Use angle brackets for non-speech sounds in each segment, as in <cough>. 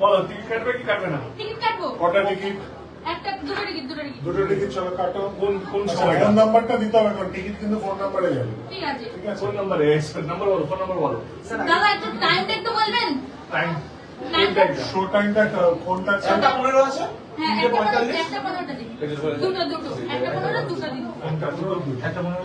বলো টিকিট কাটবে কি কাটবে না? টিকিট কাটবো। কটা টিকিট একটা দুটো টিকিট দুটো টিকিট দুটো টিকিট চলো কাটো। কোন কোন ফোন নাম্বারটা দিতে হবে কারণ টিকিট কিন্তু ফোন নাম্বারে যাবে। ঠিক আছে। ঠিক আছে। কোন নাম্বারে নাম্বার বলো ফোন নাম্বার বলো। দাদা একটু টাইমটা একটু বলবেন? টাইম শো টাইমটা কোনটা আছে একটা আছে হ্যাঁ একটা পনেরো পঁয়তাল্লিশ? একটা পনেরোটা দিন। এটা চলে যাবে। দুটো দুটো একটা পনেরো দুটো দিন। কোনটা দুটো দুটো। একটা পনেরো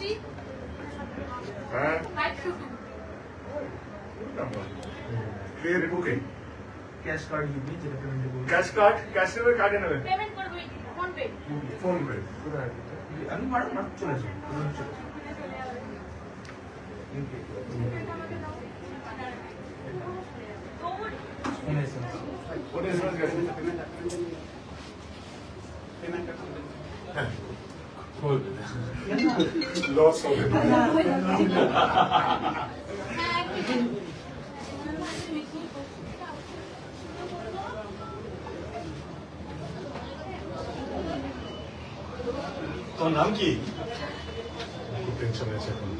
ওয়ান সেভেন থ্রি হ্যাঁ five two two clear booking cash card দিবি যেটা পেমেন্ট করব ক্যাশ কার্ড ক্যাশ নেবে কার্ডে নেবে? পেমেন্ট করব ফোন পে ফোন পে আমি মারো মারো চলে আসবে চলে ফোনে এসেছে কোন এসএমএস গেছে লস হবে তোমার নাম কি খুব টেনশন আছে এখন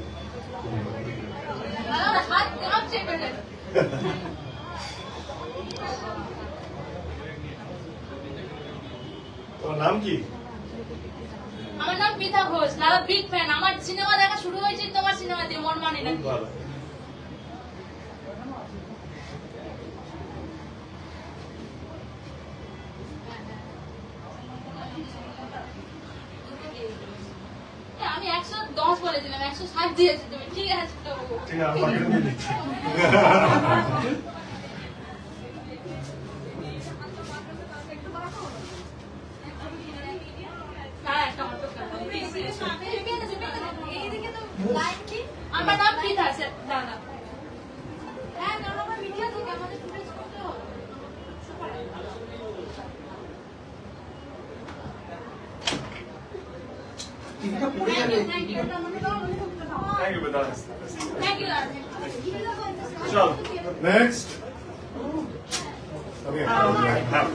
তোমার নাম কি ঘোষ দাদা বিগ ফ্যান আমার সিনেমা দেখা শুরু হয়েছে তোমার সিনেমা দিয়ে মন মানে না। আমি একশো দশ বলেছিলাম একশো ষাট দিয়েছি তুমি। ঠিক আছে তো <laughs> ঠিক আছে আমি বাকিটা দিয়ে দিচ্ছি হ্যাঁ একটা অটো আমার নাম দাদা হ্যাঁ আমার মিডিয়া থেকে আমাদের ফুটেজ করতে হবে। টিভিটা পড়ে যাবে থ্যাংক ইউ থ্যাংক ইউ বেদা চল নেক্সট হ্যাঁ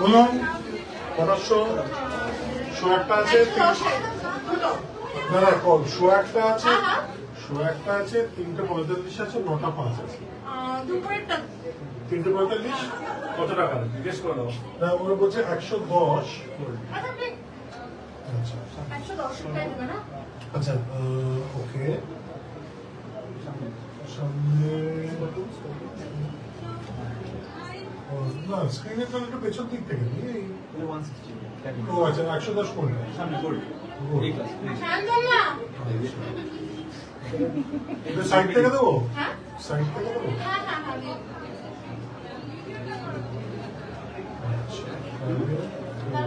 বলুন কটার শো শো আছে না না কল শো একটা আছে শো একটা আছে তিনটে পঁয়তাল্লিশ আছে নটা পাঁচ আছে। দুপুরেরটা। তিনটে পঁয়তাল্লিশ কত টাকা? জিজ্ঞেস করে দাও না ওরা বলছে একশো দশ আচ্ছা আচ্ছা। আচ্ছা ওকে। সামনে ও, না স্ক্রিনে তাহলে একটু পেছন দিক থেকে। এই- ও আচ্ছা একশো দশ করলে সামনে গোল্ড শান্তন না এটা সাইড থেকে দেবো হ্যাঁ সাইড থেকে দেবো হ্যাঁ হ্যাঁ হ্যাঁ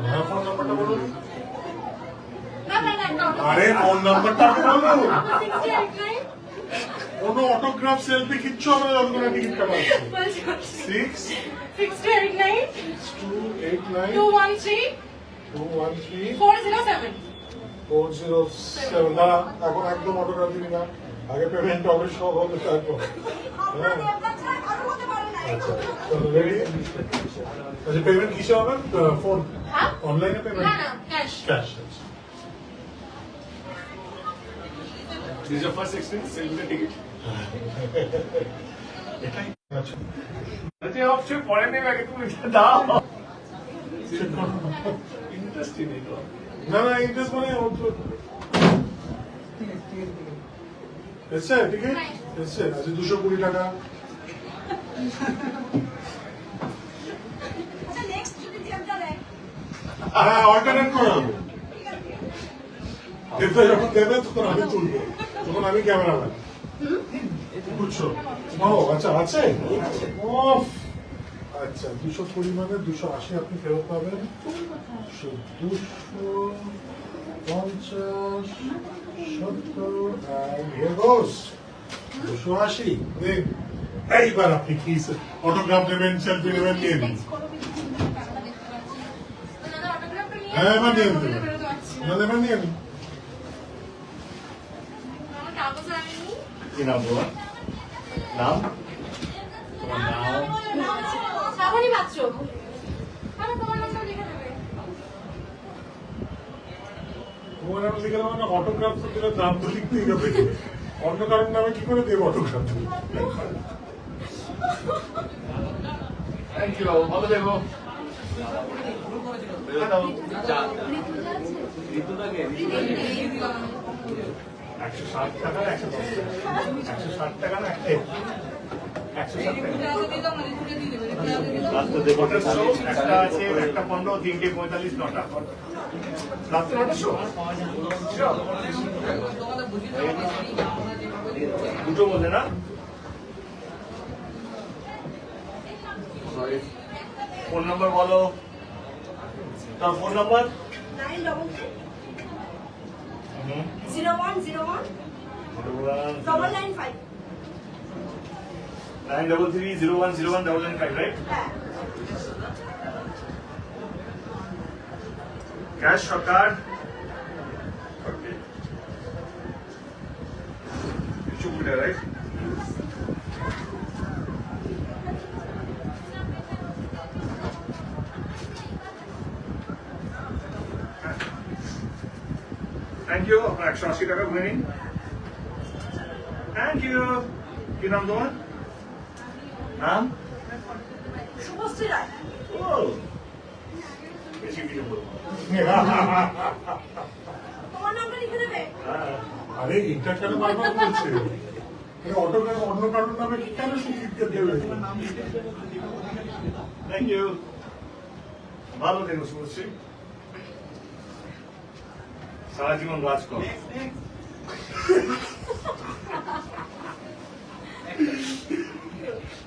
হ্যাঁ ফোন নাম্বারটা বলুন না না না একটা অটো আরে ফোন নাম্বারটা বলুন কোনো অটোগ্রাফ সেলফি কিচ্ছু হবে না যতক্ষণ টিকিট কাটা আছে six sixty eight nine two eight nine two one three two one three four zero seven four zero seven না এখন একদম অটোগ্রাফ দিবি না আগে পেমেন্ট হবে সব হবে তারপর। হ্যাঁ আচ্ছা রেডি আচ্ছা পেমেন্ট কিসে হবে? ফোন? হ্যাঁ? অনলাইনে পেমেন্ট না cash cash this is first experience selfie ticket আচ্ছা। আচ্ছা অবশ্যই পরে নেবে আগে তুমি দাও। <laughs> ইন্টারেস্টিং এটা না না ইন্টারেস্ট মানে এসছে টিকিট এসছে আচ্ছা দুশো কুড়ি টাকা হ্যাঁ অল্টারনেট করাবো দেবদা যখন দেবে তখন আমি তুলবো। তখন আমি ক্যামেরাম্যান। বুঝছ? ও আচ্ছা আছে ওফ আচ্ছা দুশো কুড়ি মানে দুশো আশি আপনি ফেরত পাবেন। দুশো পঞ্চাশ সত্তর দুশো আশি। এইবার আপনি কি অটোগ্রাফ নেবেন সেলফি নেবেন নিয়ে নিন। হ্যাঁ এবার নিয়ে নিন এবার নিয়ে তোমার নাম তোমার? নাম নাম দেবো না অটোগ্রাফ দিলে দাম তো লিখতেই হবে। অন্য কারণ নামে কি করে দেবো অটোগ্রাফ থ্যাংক ইউ ভালো দেখো একশো ষাট টাকা না একশো দশ টাকা? একশো ষাট টাকা না একটা আছে একটা পনেরো তিনটে পঁয়তাল্লিশ নটা রাত্রে দুটো বলে না ফোন নাম্বার বলো তার phone number zero one zero one double nine five. Nine double three zero one zero one double nine five right Cash or card? Okay. You should put it, right? Thank you আপনার একশো আশি টাকা গুনে নিন thank you কি নাম তোমার নাম শুভশ্রী রায় ও বেশি কিছু বলব তোমার নামটা লিখে দেবে আরে এটা কেন বারবার করছে অটোগ্রাফ অন্য কারণ নামে কেন দেবে থ্যাংক ইউ ভালো থেকো শুভশ্রী। সারা জীবন রাজ কর।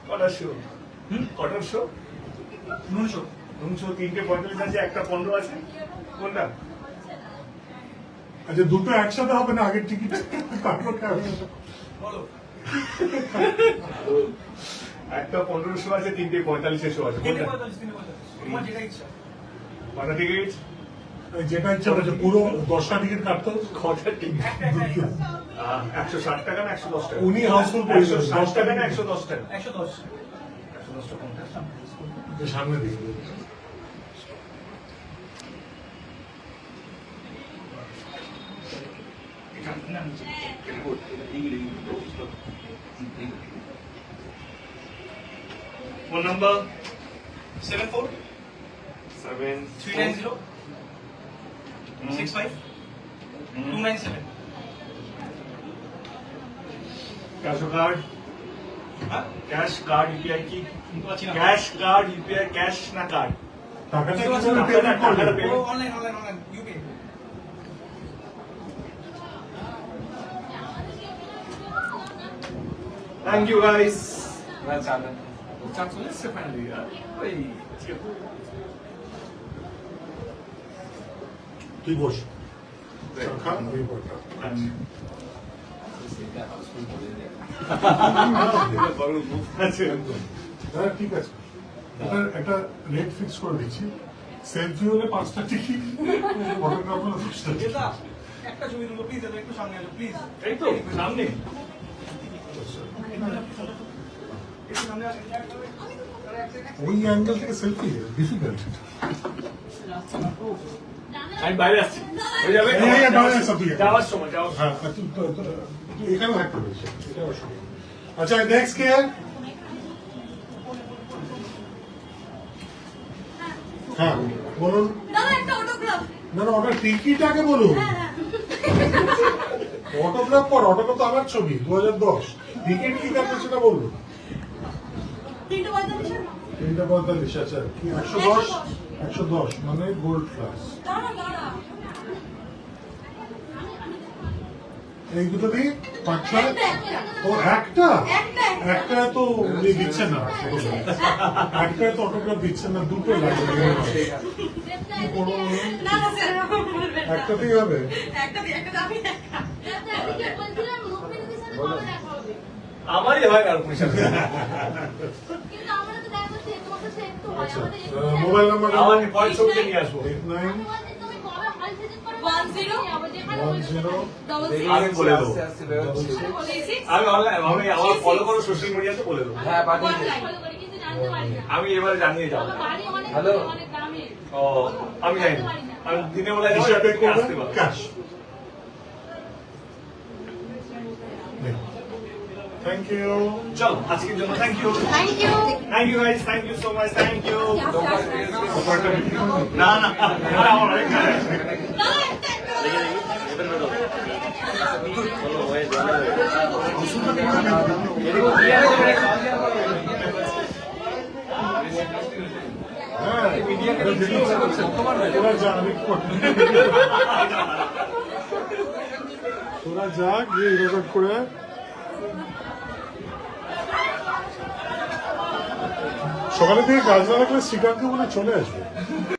কটা শো কটার শো নুনশো নুনশো তিনটে পঁয়তাল্লিশ আছে একটা পনেরো আছে? কোনটা? আচ্ছা দুটো একসাথে হবে না আগের টিকিট তারপর বলো। একটা পনেরো শো আছে তিনটে পঁয়তাল্লিশের শো আছে কোনটা? পঁয়তাল্লিশ পঁয়তাল্লিশ। তোমার যেটা ইচ্ছা হচ্ছে পুরো দশটা টিকিট কাটতে। একশো ষাট টাকা না একশো দশ টাকা? উনি হাউসফুল একশো ষাট টাকা না একশো দশ টাকা? একশো দশ একশো দশ টাকা সামনে দিকে phone number? Seven four? Seven three nine zero? Six five two nine seven cash card হ্যাঁ ক্যাশ কার্ড ইউপিআই কি শুনতে পাচ্ছি না ক্যাশ কার্ড ইউপিআই ক্যাশ না কার্ড টাকাটা বুঝতে পারছি কীভাবে না। পেমেন্ট করবে টাকাটা payment- online online online UP thank you guys chance চলে এসছে ফাইনালি ওই তুই বস। আছে। হ্যাঁ ঠিক আছে। একটা রেট ফিক্স করে দিচ্ছি। সেলফি হলে পাঁচটা টিকিট ফটোগ্রাফ হলে দশটা একটা ছবি তুলো প্লিজ একটু সামনে আসো প্লিজ এই তো সামনে। একটু ওই অ্যাঙ্গেল থেকে সেলফি ডিফিকাল্ট আমি বাইরে আসছি। হয়ে যাবে? আসো তুই। যাওয়ার সময় যাওয়ার হ্যাঁ তুই এখানে থাকতে। আচ্ছা নেক্সট কে? হ্যাঁ বলুন। না না ওটা টিকিট আগে বলুন। অটোগ্রাফ পর অটোগ্রাফ তো আমার ছবি দু হাজার দশ। টিকিট কি কাটবে সেটা বলুন। তিনটা পঁয়তাল্লিশ আচ্ছা একশো দশ। একশো দশ মানে গোল্ড ক্লাস এই দুটো কি পাঁচটা? ও একটা? একটা তো ইয়ে দিচ্ছে না একটা তো অটোগ্রাফ দিচ্ছে না দুটো লাগবে একটাতেই হবে। আমারই হয় কারণ <laughs> একটু মোবাইল নাম্বার আমার পরের ছবিটা নিয়ে আসব। এইট নাইন তুমি কবে হাল ভিজিট করো ওয়ান জিরো। আবার যেখানে ওয়ান জিরো ডবল আমি বলে দেবো আমি অনলাইন আমি আমার ফলো করো সোশ্যাল মিডিয়াতে বলে দেবো। হ্যাঁ পারি আমি এবারে জানিয়ে যাব। হ্যালো। ও আমি জানি। আমি দিনের বেলায় আসতে পারব। ক্যাশ থ্যাংক ইউ চল আজকের জন্য thank you thank you thank you guys thank you so much thank you আচ্ছা, না না না, অনেক। হ্যাঁ তোরা যা গিয়ে রেকর্ড করে সকালে থেকে কাজ না রাখলে শ্রীকান্ত বলে চলে আসবে।